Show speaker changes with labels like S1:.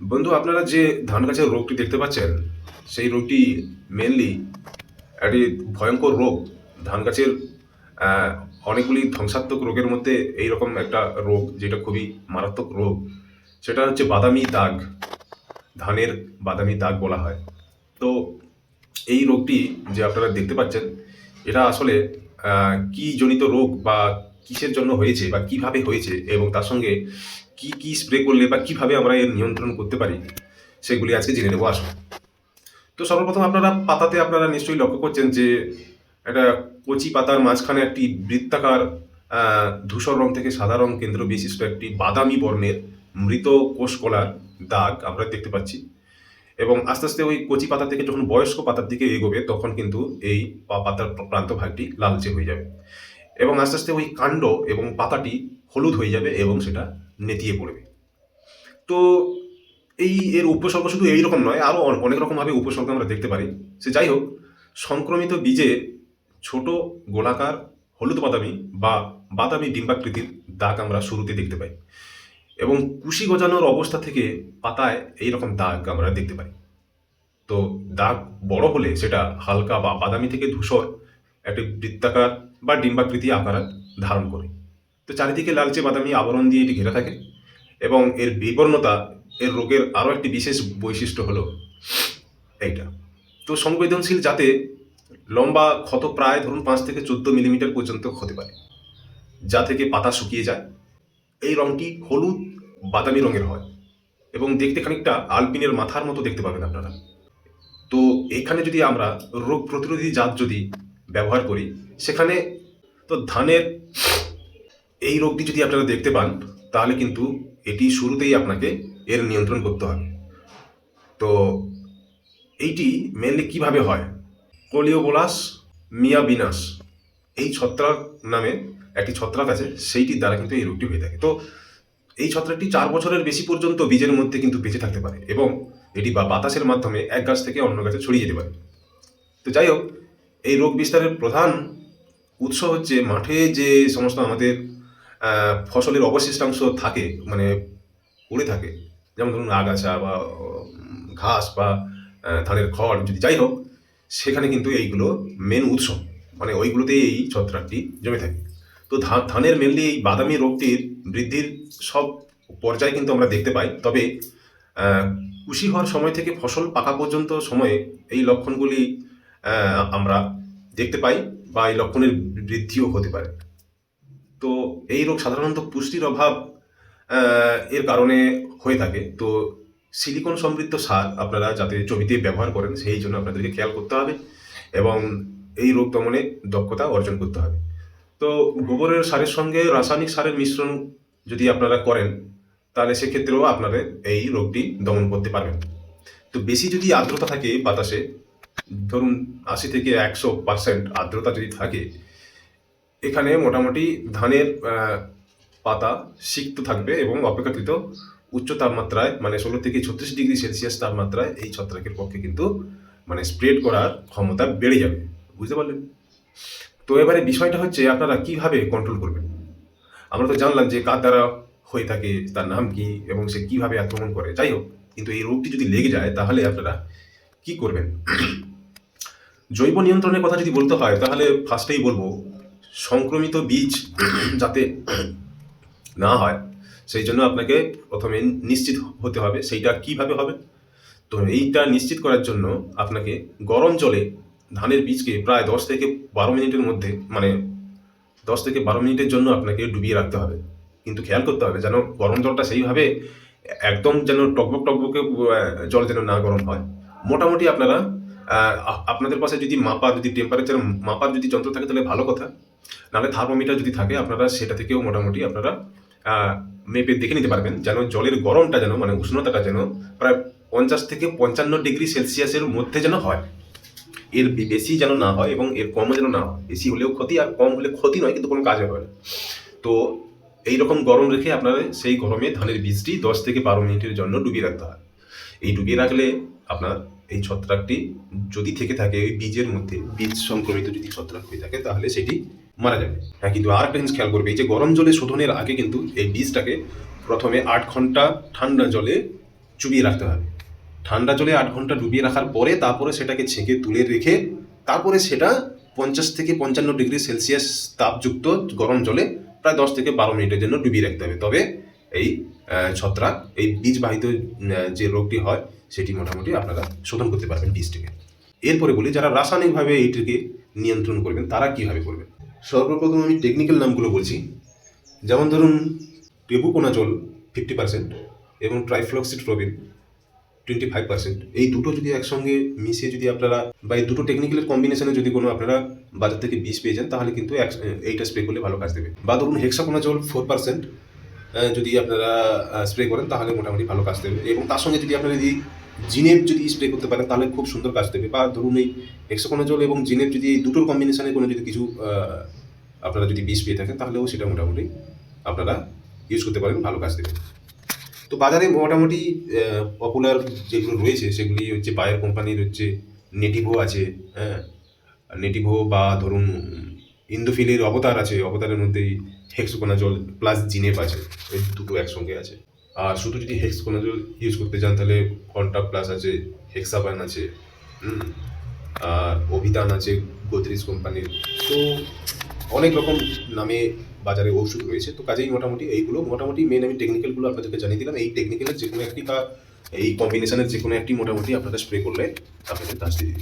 S1: বন্ধু, আপনারা যে ধান গাছের রোগটি দেখতে পাচ্ছেন, সেই রোগটি মেনলি একটি ভয়ঙ্কর রোগ। ধান গাছের অনেকগুলি ধ্বংসাত্মক রোগের মধ্যে এইরকম একটা রোগ, যেটা খুবই মারাত্মক রোগ। সেটা হচ্ছে বাদামি দাগ। ধানের বাদামি দাগ বলা হয়। তো এই রোগটি যে আপনারা দেখতে পাচ্ছেন, এটা আসলে কি জনিত রোগ বা কিসের জন্য হয়েছে বা কীভাবে হয়েছে এবং তার সঙ্গে কি কি স্প্রে করলে বা কীভাবে আমরা এর নিয়ন্ত্রণ করতে পারি, সেগুলি আজকে জেনে নেব, আসুন। তো সর্বপ্রথম আপনারা পাতাতে আপনারা নিশ্চয়ই লক্ষ্য করছেন যে একটা কচি পাতার মাঝখানে একটি বৃত্তাকার ধূসর রং থেকে সাদা রং কেন্দ্র বিশিষ্ট একটি বাদামি বর্ণের মৃত কোষকলার দাগ আমরা দেখতে পাচ্ছি। এবং আস্তে আস্তে ওই কচি পাতা থেকে যখন বয়স্ক পাতার দিকে এগোবে, তখন কিন্তু এই পাতার প্রান্ত ভাগটি লালচে হয়ে যাবে। এবং আস্তে আস্তে ওই কাণ্ড এবং পাতাটি হলুদ হয়ে যাবে এবং সেটা নেতিয়ে পড়বে। তো এই এর উপসর্গ শুধু এই রকম নয় আরও অনেক রকমভাবে উপসর্গ আমরা দেখতে পারি। সে যাই হোক, সংক্রমিত বীজে ছোট গোলাকার হলুদ বাদামি বা বাদামি ডিম্বাকৃতির দাগ আমরা শুরুতে দেখতে পাই এবং কুশি গজানোর অবস্থা থেকে পাতায় এই রকম দাগ আমরা দেখতে পাই। তো দাগ বড় হলে সেটা হালকা বা বাদামি থেকে ধূসর একটি বৃত্তাকার বা ডিম্বাকৃতি আকার ধারণ করে। তো চারিদিকে লালচে বাদামি আবরণ দিয়ে এটি ঘেরা থাকে এবং এর বিবর্ণতা এর রোগের আরও একটি বিশেষ বৈশিষ্ট্য হলো এইটা। তো সংবেদনশীল জাতে লম্বা ক্ষত প্রায় ধরুন পাঁচ থেকে চোদ্দ মিলিমিটার পর্যন্ত হতে পারে, যা থেকে পাতা শুকিয়ে যায়। এই রংটি হলুদ বাদামি রঙের হয় এবং দেখতে খানিকটা আলপিনের মাথার মতো দেখতে পাবেন আপনারা। তো এখানে যদি আমরা রোগ প্রতিরোধী জাত যদি ব্যবহার করি, সেখানে তো ধানের এই রোগটি যদি আপনারা দেখতে পান, তাহলে কিন্তু এটি শুরুতেই আপনাকে এর নিয়ন্ত্রণ করতে হবে। তো এইটি মেনলি কীভাবে হয়? কোলিওবোলাস মিয়াবিনাস এই ছত্রাক নামে একটি ছত্রাক আছে, সেইটির দ্বারা কিন্তু এই রোগটি হয়ে থাকে। তো এই ছত্রাকটি চার বছরের বেশি পর্যন্ত বীজের মধ্যে কিন্তু বেঁচে থাকতে পারে এবং এটি বা বাতাসের মাধ্যমে এক গাছ থেকে অন্য গাছে ছড়িয়ে যেতে পারে। তো যাই হোক, এই রোগ বিস্তারের প্রধান উৎস হচ্ছে মাঠে যে সমস্ত আমাদের ফসলের অবশিষ্টাংশ থাকে মানে পড়ে থাকে। যেমন ধরুন আগাছা বা ঘাস বা ধানের খড় যদি যাই হোক, সেখানে কিন্তু এইগুলো মেন উৎস। মানে ওইগুলোতেই এই ছত্রাকটি জমে থাকে। তো ধানের মেনলি এই বাদামি রোগটির বৃদ্ধির সব পর্যায়ে কিন্তু আমরা দেখতে পাই। তবে কুশি হওয়ার সময় থেকে ফসল পাকা পর্যন্ত সময়ে এই লক্ষণগুলি আমরা দেখতে পাই বা এই লক্ষণের বৃদ্ধিও হতে পারে। তো এই রোগ সাধারণত পুষ্টির অভাব এর কারণে হয়ে থাকে। তো সিলিকন সমৃদ্ধ সার আপনারা যাতে জমিতে ব্যবহার করেন, সেই জন্য আপনাদেরকে খেয়াল করতে হবে এবং এই রোগ দমনে দক্ষতা অর্জন করতে হবে। তো গোবরের সারের সঙ্গে রাসায়নিক সারের মিশ্রণ যদি আপনারা করেন, তাহলে সেক্ষেত্রেও আপনারা এই রোগটি দমন করতে পারবেন। তো বেশি যদি আর্দ্রতা থাকে বাতাসে, ধরুন আশি থেকে একশো পার্সেন্ট আর্দ্রতা যদি থাকে এখানে মোটামুটি ধানের পাতা সিক্ত থাকবে এবং অপেক্ষাকৃত উচ্চ তাপমাত্রায় মানে ষোলো থেকে ছত্রিশ ডিগ্রি সেলসিয়াস তাপমাত্রায় এই ছত্রাকের পক্ষে কিন্তু মানে স্প্রেড করার ক্ষমতা বেড়ে যাবে। বুঝতে পারলেন? তো এবারে বিষয়টা হচ্ছে আপনারা কীভাবে কন্ট্রোল করবেন? আমরা তো জানলাম যে কার দ্বারা হয়ে থাকে, তার নাম কি এবং সে কীভাবে আক্রমণ করে। যাই হোক, কিন্তু এই রোগটি যদি লেগে যায়, তাহলে আপনারা কি করবেন? জৈব নিয়ন্ত্রণের কথা যদি বলতে হয়, তাহলে ফার্স্টেই বলব সংক্রমিত বীজ যাতে না হয়, সেই জন্য আপনাকে প্রথমে নিশ্চিত হতে হবে সেইটা কীভাবে হবে। তো এইটা নিশ্চিত করার জন্য আপনাকে গরম জলে ধানের বীজকে প্রায় দশ থেকে বারো মিনিটের মধ্যে মানে দশ থেকে বারো মিনিটের জন্য আপনাকে ডুবিয়ে রাখতে হবে। কিন্তু খেয়াল করতে হবে যেন গরম জলটা সেইভাবে একদম যেন টকবক টকবকে জল যেন না গরম হয়। মোটামুটি আপনারা আপনাদের পাশে যদি মাপার, যদি টেম্পারেচার মাপার যদি যন্ত্র থাকে তাহলে ভালো কথা। নাহলে থার্মোমিটার যদি থাকে, আপনারা সেটা থেকেও মোটামুটি আপনারা মেপে দেখে নিতে পারবেন যেন জলের গরমটা যেন মানে উষ্ণতাটা যেন প্রায় পঞ্চাশ থেকে পঞ্চান্ন ডিগ্রি সেলসিয়াসের মধ্যে যেন হয়। এর বেশি যেন না হয় এবং এর কমও যেন না হয়। বেশি হলেও ক্ষতি আর কম হলে ক্ষতি নয়, কিন্তু কোনো কাজে হবে না। তো এই রকম গরম রেখে আপনারা সেই গরমে ধানের বীজটি দশ থেকে বারো মিনিটের জন্য ডুবিয়ে রাখতে হয়। এই ডুবিয়ে রাখলে আপনার এই ছত্রাকটি যদি থেকে থাকে, ওই বীজের মধ্যে বীজ সংক্রমিত যদি ছত্রাক হয়ে থাকে, তাহলে সেটি মারা যাবে। হ্যাঁ কিন্তু আর একটা জিনিস খেয়াল করবে, এই যে গরম জলে শোধনের আগে কিন্তু এই বীজটাকে প্রথমে আট ঘণ্টা ঠান্ডা জলে চুবিয়ে রাখতে হবে। ঠান্ডা জলে আট ঘণ্টা ডুবিয়ে রাখার পরে তারপরে সেটাকে ছেঁকে তুলে রেখে তারপরে সেটা পঞ্চাশ থেকে পঞ্চান্ন ডিগ্রি সেলসিয়াস তাপযুক্ত গরম জলে প্রায় দশ থেকে বারো মিনিটের জন্য ডুবিয়ে রাখতে হবে। তবে এই ছত্রাক, এই বীজবাহিত যে রোগটি হয়, সেটি মোটামুটি আপনারা শোধন করতে পারবেন বীজটিকে। এরপরে বলি, যারা রাসায়নিকভাবে এইটিকে নিয়ন্ত্রণ করবেন, তারা কীভাবে করবেন? সর্বপ্রথম আমি টেকনিক্যাল নামগুলো বলছি। যেমন ধরুন টেবুকোনাজল ফিফটি পার্সেন্ট এবং ট্রাইফ্লক্সিট্রোবিন টোয়েন্টি ফাইভ পার্সেন্ট এই দুটো যদি একসঙ্গে মিশিয়ে যদি আপনারা বা এই দুটো টেকনিক্যালের কম্বিনেশনে যদি কোনো আপনারা বাজার থেকে বিষ পেয়ে যান, তাহলে কিন্তু এইটা স্প্রে করলে ভালো কাজ দেবে। বা ধরুন হেক্সাকোনাজল ফোর পার্সেন্ট যদি আপনারা স্প্রে করেন, তাহলে মোটামুটি ভালো কাজ দেবে। এবং তার সঙ্গে যদি আপনারা যদি জিনেপ যদি স্প্রে করতে পারেন তাহলে খুব সুন্দর কাজ দেবে। বা ধরুন এই হেক্সাকোনাজল এবং জিনেপ যদি এই দুটোর কম্বিনেশনে কোনো যদি কিছু আপনারা যদি বীজ পেয়ে থাকেন, তাহলেও সেটা মোটামুটি আপনারা ইউজ করতে পারেন, ভালো কাজ দেবে। তো বাজারে মোটামুটি পপুলার যেগুলো রয়েছে, সেগুলি হচ্ছে বায়ার কোম্পানির হচ্ছে নেটিভো আছে হ্যাঁ? নেটিভো বা ধরুন ইন্দোফিলের অবতার আছে, অবতারের মধ্যেই হেক্সকোনাজল প্লাস জিনেপ আছে দুটো একসঙ্গে আছে। আর শুধু যদি হেক্সকোনাজল ইউজ করতে চান, তাহলে কন্টা প্লাস আছে হেক্সাবান আছে আর অভিধান আছে গোদরেজ কোম্পানির তো অনেক রকম নামে বাজারে ওষুধ রয়েছে। তো কাজেই মোটামুটি এইগুলো, মোটামুটি মেন আমি টেকনিক্যালগুলো আপনাদেরকে জানিয়ে দিলাম। এই টেকনিক্যালের যে কোনো একটি বা এই কম্বিনেশনের যে কোনো একটি মোটামুটি আপনারা স্প্রে করলে আপনাদের কাজ দিয়ে